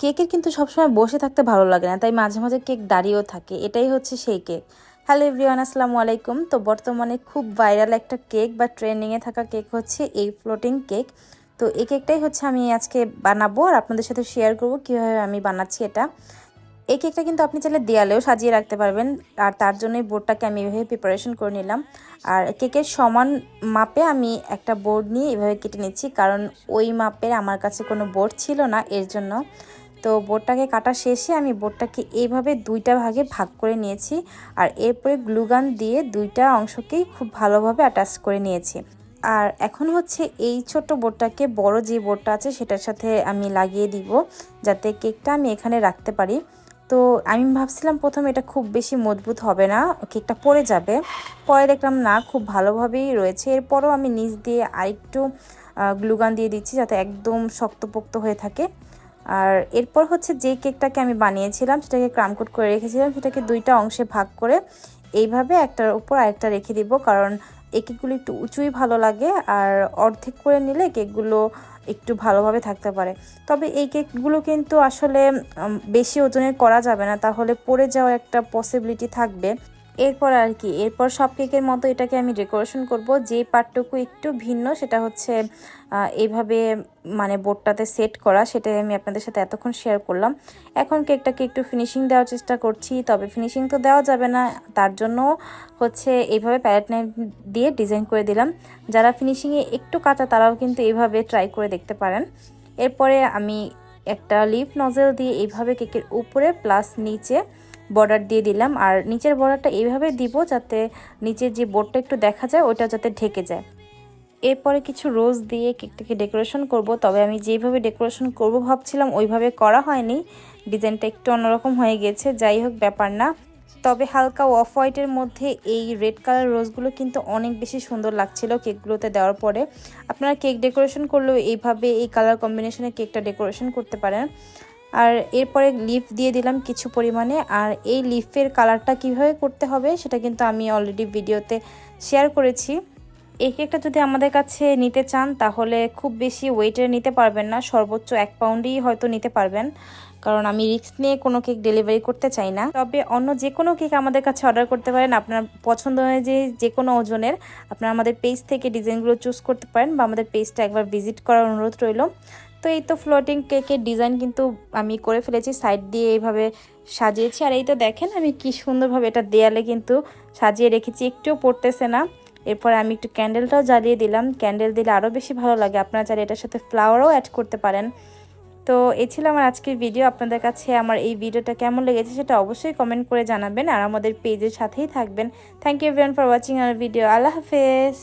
কেকের কিন্তু সবসময় বসে থাকতে ভালো লাগে না, তাই মাঝে মাঝে কেক দাঁড়িয়েও থাকে। এটাই হচ্ছে সেই কেক। হ্যালো এভরিওয়ান আসসালামু আলাইকুম। তো বর্তমানে খুব ভাইরাল একটা কেক বা ট্রেন্ডিংয়ে থাকা কেক হচ্ছে এই ফ্লোটিং কেক তো এই কেকটাই হচ্ছে আমি আজকে বানাবো আর আপনাদের সাথে শেয়ার করব কীভাবে আমি বানাচ্ছি এটা। এই কেকটা কিন্তু আপনি চাইলে দেয়ালেও সাজিয়ে রাখতে পারবেন আর তার জন্যই বোর্ডটাকে আমি এভাবে প্রিপারেশন করে নিলাম। আর কেকের সমান মাপে আমি একটা বোর্ড নিয়ে এভাবে কেটে নিচ্ছি, কারণ ওই মাপের আমার কাছে কোনো বোর্ড ছিল না, এর জন্য। তো বোর্ডটাকে কাটা শেষে আমি বোর্ডটাকে এইভাবে দুইটা ভাগে ভাগ করে নিয়েছি আর এরপরে গ্লুগান দিয়ে দুইটা অংশকেই খুব ভালোভাবে অ্যাটাচ করে নিয়েছি। আর এখন হচ্ছে এই ছোট বোর্ডটাকে বড় যে বোর্ডটা আছে সেটার সাথে আমি লাগিয়ে দিব যাতে কেকটা আমি এখানে রাখতে পারি। তো আমি ভাবছিলাম প্রথমে এটা খুব বেশি মজবুত হবে না, কেকটা পড়ে যাবে। পরে দেখলাম না, খুব ভালোভাবেই রয়েছে। এরপরও আমি নিচ দিয়ে আরেকটু গ্লুগান দিয়ে দিচ্ছি যাতে একদম শক্তপোক্ত হয়ে থাকে। আর এরপর হচ্ছে যে কেকটাকে আমি বানিয়েছিলাম, সেটাকে ক্রামকোট করে রেখেছিলাম, সেটাকে দুইটা অংশে ভাগ করে এইভাবে একটার উপর আরেকটা রেখে দিব, কারণ এই কেকগুলো একটু উঁচুই ভালো লাগে আর অর্ধেক করে নিলে কেকগুলো একটু ভালোভাবে থাকতে পারে। তবে এই কেকগুলো কিন্তু আসলে বেশি ওজনের করা যাবে না, তাহলে পড়ে যাওয়ার একটা পসিবিলিটি থাকবে। এরপর আর কি, এরপর সব কেকের মতো এটাকে আমি ডেকোরেশন করব। যে পার্টটুকু একটু ভিন্ন, সেটা হচ্ছে এইভাবে মানে বোর্ডটাতে সেট করা, সেটাই আমি আপনাদের সাথে এতক্ষণ শেয়ার করলাম। এখন কেকটাকে একটু ফিনিশিং দেওয়ার চেষ্টা করছি, তবে ফিনিশিং তো দেওয়া যাবে না। তার জন্য হচ্ছে এইভাবে প্যারেট দিয়ে ডিজাইন করে দিলাম। যারা ফিনিশিংয়ে একটু কাঁচা, তারাও কিন্তু এইভাবে ট্রাই করে দেখতে পারেন। এরপরে আমি একটা লিফ নজেল দিয়ে এইভাবে কেকের উপরে প্লাস নিচে বর্ডার দিয়ে দিলাম। আর নিচের বর্ডারটা এইভাবে দিব যাতে নিচের যে বোর্ডটা একটু দেখা যায় ওটা যাতে ঢেকে যায়। এরপরে কিছু রোজ দিয়ে কেকটাকে ডেকোরেশন করব। তবে আমি যেভাবে ডেকোরেশন করব ভাবছিলাম, ওইভাবে করা হয়নি। ডিজাইনটা একটু অন্যরকম হয়ে গেছে, যাই হোক ব্যাপার না। তবে হালকা অফ হোয়াইটের মধ্যে এই রেড কালার রোজগুলো কিন্তু অনেক বেশি সুন্দর লাগছিল কেকগুলোতে দেওয়ার পরে। আপনারা কেক ডেকোরেশন করলেও এইভাবে এই কালার কম্বিনেশনে কেকটা ডেকোরেশন করতে পারেন। আর এরপরে লিফ দিয়ে দিলাম কিছু পরিমাণে। আর এই লিফের কালারটা কীভাবে করতে হবে সেটা কিন্তু আমি অলরেডি ভিডিওতে শেয়ার করেছি। এই কেকটা যদি আমাদের কাছে নিতে চান, তাহলে খুব বেশি ওয়েটের নিতে পারবেন না। সর্বোচ্চ এক পাউন্ডই হয়তো নিতে পারবেন। কারণ আমি রিস্ক নিয়ে কোনো কেক ডেলিভারি করতে চাই না। তবে অন্য যে কোনো কেক আমাদের কাছে অর্ডার করতে পারেন। আপনার পছন্দ অনুযায়ী যে কোনো ওজনের, আপনারা আমাদের পেজ থেকে ডিজাইনগুলো চুজ করতে পারেন বা আমাদের পেজটা একবার ভিজিট করার অনুরোধ রইল। তো এই তো ফ্লোটিং কেকের ডিজাইন কিন্তু আমি করে ফেলেছি সাইড দিয়ে এইভাবে সাজিয়েছি। আর এই তো দেখেন আমি কি সুন্দরভাবে এটা দেয়ালে কিন্তু সাজিয়ে রেখেছি, একটুও পড়তেছে না। এরপর আমি একটু ক্যান্ডেলটাও জ্বালিয়ে দিলাম। ক্যান্ডেল দিলে আরও বেশি ভালো লাগে। আপনারা চাইলে এটার সাথে ফ্লাওয়ারও অ্যাড করতে পারেন। তো এই ছিল আমার আজকের ভিডিও আপনাদের কাছে আমার এই ভিডিওটা কেমন লেগেছে সেটা অবশ্যই কমেন্ট করে জানাবেন। আর আমাদের পেজের সাথেই থাকবেন। Thank you everyone for watching আমার ভিডিও আল্লাহ হাফেজ।